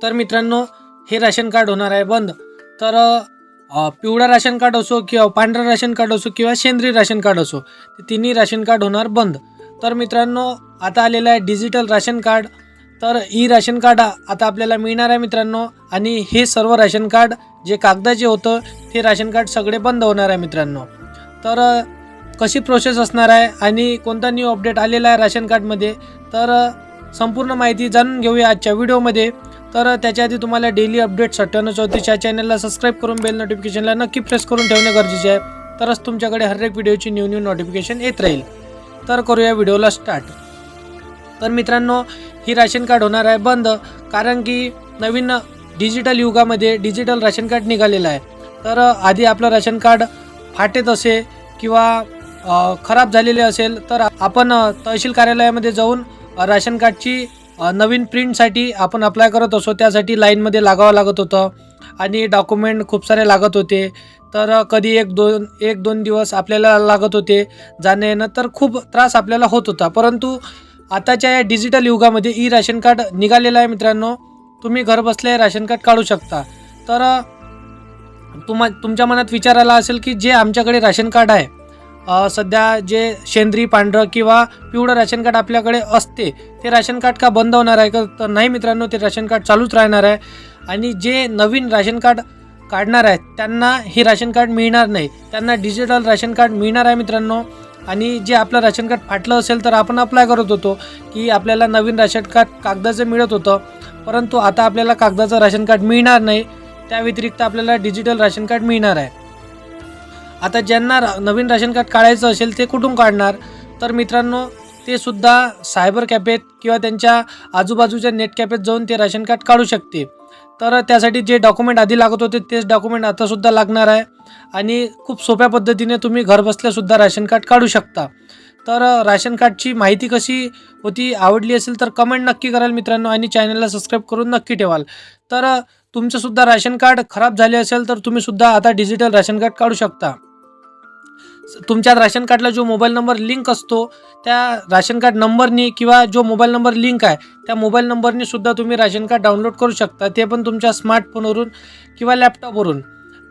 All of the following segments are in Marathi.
तर मित्रांनो हे राशन कार्ड होणार आहे बंद. तर पिवळं राशन कार्ड असो किंवा पांढरं राशन कार्ड असो किंवा सेंद्रिय राशन कार्ड असो ते तिन्ही राशन कार्ड होणार बंद. तर मित्रांनो आता आलेलं आहे डिजिटल राशन कार्ड. तर ई राशन कार्ड आता आपल्याला मिळणार आहे मित्रांनो आणि हे सर्व राशन कार्ड जे कागदाचे होतं ते राशन कार्ड सगळे बंद होणार आहे मित्रांनो. तर कशी प्रोसेस असणार आहे आणि कोणता न्यू अपडेट आलेला आहे राशन कार्डमध्ये तर संपूर्ण माहिती जाणून घेऊया आजच्या व्हिडिओमध्ये तर त्याच्या आधी तुम्हाला डेली अपडेट अठ्ठ्याण्णव चौतीस या चॅनलला सबस्क्राईब करून बेल नोटिफिकेशनला नक्की प्रेस करून ठेवणे गरजेचे आहे. तरच तुमच्याकडे हर एक व्हिडिओची न्यू न्यू नोटिफिकेशन येत राहील. तर करूया व्हिडिओला स्टार्ट तर मित्रांनो ही राशन कार्ड होणार आहे बंद. कारण की नवीन डिजिटल युगामध्ये डिजिटल राशन कार्ड निघालेलं आहे. तर आधी आपलं राशन कार्ड फाटेत असे किंवा खराब झालेले असेल तर आपण तहसील कार्यालयामध्ये जाऊन राशन कार्डची नवीन प्रिंटसाठी आपण अप्लाय करत असो त्यासाठी लाईनमध्ये लागावं लागत होतं. आणि डॉक्युमेंट खूप सारे लागत होते. तर कधी एक दोन एक दोन दिवस आपल्याला लागत होते. जाणं येणं तर खूप त्रास आपल्याला होत होता. परंतु आताच्या या डिजिटल युगामध्ये ई राशन कार्ड निघालेलं आहे मित्रांनो. तुम्ही घरबसल्या राशन कार्ड काढू शकता. तर अ, तुम्हा तुमच्या मनात विचार आला असेल की जे आमच्याकडे राशन कार्ड आहे सध्या जे शेंद्री पांढरं किंवा पिवळं राशन कार्ड आपल्याकडे असते ते राशन कार्ड का बंद होणार आहे का तर नाही मित्रांनो ते राशन कार्ड चालूच राहणार आहे आणि जे नवीन राशन कार्ड काढणार आहेत त्यांना हे राशन कार्ड मिळणार नाही त्यांना डिजिटल राशन कार्ड मिळणार आहे मित्रांनो आणि जे आपलं राशन कार्ड फाटलं असेल तर आपण अप्लाय करत होतो की आपल्याला नवीन राशन कार्ड कागदाचं मिळत होतं परंतु आता आपल्याला कागदाचं राशन कार्ड मिळणार नाही त्या व्यतिरिक्त आपल्याला डिजिटल राशन कार्ड मिळणार आहे आता ज्यांना रा- नवीन राशन कार्ड काढायचं असेल ते कुठून काढणार? तर मित्रांनो ते सुद्धा सायबर कॅफेत किंवा त्यांच्या आजूबाजूच्या नेट कॅफेत जाऊन ते राशन कार्ड काढू शकते. तर त्यासाठी जे डॉक्युमेंट आधी लागत होते तेच डॉक्युमेंट आतासुद्धा लागणार आहे. आणि खूप सोप्या पद्धतीने तुम्ही घरबसल्यासुद्धा राशन कार्ड काढू शकता. तर राशन कार्डची माहिती कशी होती आवडली असेल तर कमेंट नक्की कराल मित्रांनो आणि चॅनलला सबस्क्राईब करून नक्की ठेवाल. तर तुमचंसुद्धा राशन कार्ड खराब झाले असेल तर तुम्हीसुद्धा आता डिजिटल राशन कार्ड काढू शकता. तुमच्या राशन कार्डला जो मोबाईल नंबर लिंक असतो त्या राशन कार्ड नंबरनी किंवा जो मोबाईल नंबर लिंक आहे त्या मोबाईल नंबरनी सुद्धा तुम्ही राशन कार्ड डाउनलोड करू शकता. ते पण तुमच्या स्मार्टफोनवरून किंवा लॅपटॉपवरून.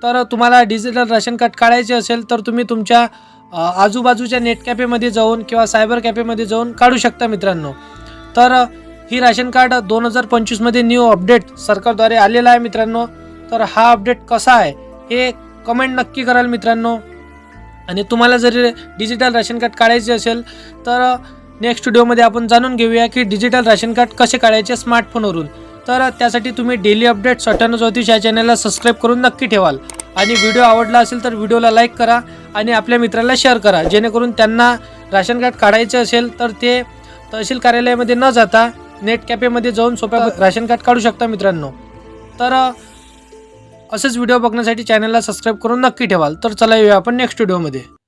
तर तुम्हाला डिजिटल राशन कार्ड काढायचे असेल तर तुम्ही तुमच्या आजूबाजूच्या नेट कॅफेमध्ये जाऊन किंवा सायबर कॅफेमध्ये जाऊन काढू शकता मित्रांनो. तर ही राशन कार्ड दोन हजार पंचवीसमध्ये न्यू अपडेट सरकारद्वारे आलेला आहे मित्रांनो. तर हा अपडेट कसा आहे हे कमेंट नक्की कराल मित्रांनो. आणि तुम्हाला जरी डिजिटल राशन कार्ड काढायचे असेल तर नेक्स्ट व्हिडिओमध्ये आपण जाणून घेऊया की डिजिटल राशन कार्ड कसे काढायचे स्मार्टफोनवरून तर त्यासाठी तुम्ही डेली अपडेट सटन चौतीस या चॅनलला सबस्क्राईब करून नक्की ठेवाल. आणि व्हिडिओ आवडला असेल तर व्हिडिओला लाईक करा आणि आपल्या मित्राला शेअर करा. जेणेकरून त्यांना राशन कार्ड काढायचे असेल तर ते तहसील कार्यालयामध्ये न जाता नेट कॅफेमध्ये जाऊन सोप्या राशन कार्ड काढू शकता मित्रांनो. तर असेच व्हिडिओ बघण्यासाठी चॅनलला सबस्क्राईब करून नक्की ठेवाल. तर चला येऊया आपण नेक्स्ट व्हिडिओमध्ये